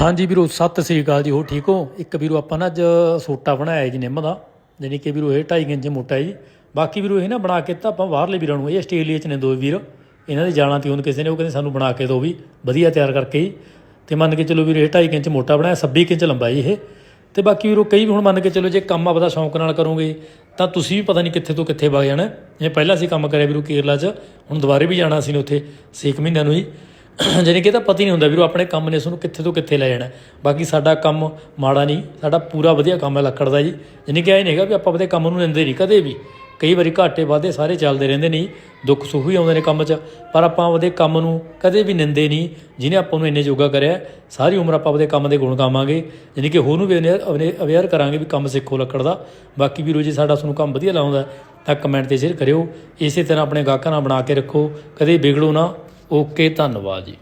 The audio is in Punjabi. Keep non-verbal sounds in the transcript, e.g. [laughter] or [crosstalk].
ਹਾਂਜੀ ਵੀਰੋ, ਸਤਿ ਸ੍ਰੀ ਅਕਾਲ ਜੀ ਹੋ ਠੀਕ ਹੋ? ਇੱਕ ਵੀਰੋ, ਆਪਾਂ ਨਾ ਅੱਜ ਸੋਟਾ ਬਣਾਇਆ ਜੀ ਨਿੰਮ ਦਾ, ਜਾਣੀ ਕਿ ਵੀਰੋ ਇਹ 2.5 ਇੰਚ ਮੋਟਾ ਹੈ ਜੀ। ਬਾਕੀ ਵੀਰੋ, ਇਹ ਨਾ ਬਣਾ ਕੇ ਤਾਂ ਆਪਾਂ ਬਾਹਰਲੇ ਵੀਰਾਂ ਨੂੰ, ਇਹ ਆਸਟ੍ਰੇਲੀਆ ਚ ਨੇ ਦੋ ਵੀਰ, ਇਹਨਾਂ ਦੇ ਜਾਣਾ ਤੀ ਉਹਨ ਕਿਸੇ ਨੇ, ਉਹ ਕਹਿੰਦੇ ਸਾਨੂੰ ਬਣਾ ਕੇ ਦਿਓ ਵੀ, ਵਧੀਆ ਤਿਆਰ ਕਰਕੇ ਜੀ ਤੇ ਮੰਨ ਕੇ ਚਲੋ ਵੀਰੋ, ਇਹ 2.5 ਇੰਚ ਮੋਟਾ ਬਣਾਇਆ 26 ਇੰਚ ਲੰਬਾ ਜੀ ਇਹ। ਤੇ ਬਾਕੀ ਵੀਰੋ, ਕਈ ਹੁਣ ਮੰਨ ਕੇ ਚਲੋ, ਜੇ ਕੰਮ ਆਪਦਾ ਸ਼ੌਂਕ ਨਾਲ ਕਰੋਗੇ, ਤਾਂ ਤੁਸੀਂ ਵੀ ਪਤਾ ਨਹੀਂ ਕਿੱਥੇ ਤੋਂ ਕਿੱਥੇ ਵਗ ਜਾਣਾ। ਇਹ ਪਹਿਲਾਂ ਅਸੀਂ ਕੰਮ ਕਰਿਆ ਵੀਰੋ, ਕੇਰਲਾ 'ਚ, ਹੁਣ ਦੁਬਾਰੇ ਵੀ ਜਾਣਾ ਸੀ ਨੇ ਉੱਥੇ 6 ਮਹੀਨਿਆਂ ਨੂੰ ਜੀ [coughs] ਜਾਣੀ ਕਿ ਇਹ ਤਾਂ ਪਤਾ ਹੀ ਨਹੀਂ ਹੁੰਦਾ ਵੀਰੋ, ਆਪਣੇ ਕੰਮ ਨੇ ਸਾਨੂੰ ਕਿੱਥੇ ਤੋਂ ਕਿੱਥੇ ਲੈ ਜਾਣਾ ਬਾਕੀ ਸਾਡਾ ਕੰਮ ਮਾੜਾ ਨਹੀਂ, ਸਾਡਾ ਪੂਰਾ ਵਧੀਆ ਕੰਮ ਹੈ ਲੱਕੜ ਦਾ ਜੀ। ਜਾਣੀ ਕਿ ਇਹ ਨਹੀਂ ਹੈਗਾ ਵੀ ਆਪਾਂ ਆਪਣੇ ਕੰਮ ਨੂੰ ਨਿੰਦੇ ਨਹੀਂ, ਕਦੇ ਵੀ। ਕਈ ਵਾਰੀ ਘਾਟੇ ਵਾਧੇ ਸਾਰੇ ਚੱਲਦੇ ਰਹਿੰਦੇ ਨਹੀਂ ਦੁੱਖ ਸੁੱਖ ਵੀ ਆਉਂਦੇ ਨੇ ਕੰਮ 'ਚ। ਪਰ ਆਪਾਂ ਆਪਦੇ ਕੰਮ ਨੂੰ ਕਦੇ ਵੀ ਨਿੰਦੇ ਨਹੀਂ, ਜਿਹਨੇ ਆਪਾਂ ਨੂੰ ਇੰਨੇ ਜੋਗਾ ਕਰਿਆ, ਸਾਰੀ ਉਮਰ ਆਪਾਂ ਆਪਦੇ ਕੰਮ ਦੇ ਗੁਣ ਗਾਵਾਂਗੇ। ਜਾਣੀ ਕਿ ਹੋਰ ਨੂੰ ਵੀ ਅਵੇਅਰ ਕਰਾਂਗੇ ਵੀ ਕੰਮ ਸਿੱਖੋ ਲੱਕੜ ਦਾ। ਬਾਕੀ ਵੀਰੋ, ਜੀ ਸਾਡਾ ਤੁਹਾਨੂੰ ਕੰਮ ਵਧੀਆ ਲਾਉਂਦਾ ਤਾਂ ਕਮੈਂਟ ਤੇ ਸ਼ੇਅਰ ਕਰਿਓ। ਇਸੇ ਤਰ੍ਹਾਂ ਆਪਣੇ ਗਾਹਕਾਂ ਨਾਲ ਬਣਾ ਕੇ ਰੱਖੋ, ਕਦੇ ਵਿਗੜੋ ਨਾ। ਓਕੇ ਧੰਨਵਾਦ ਜੀ।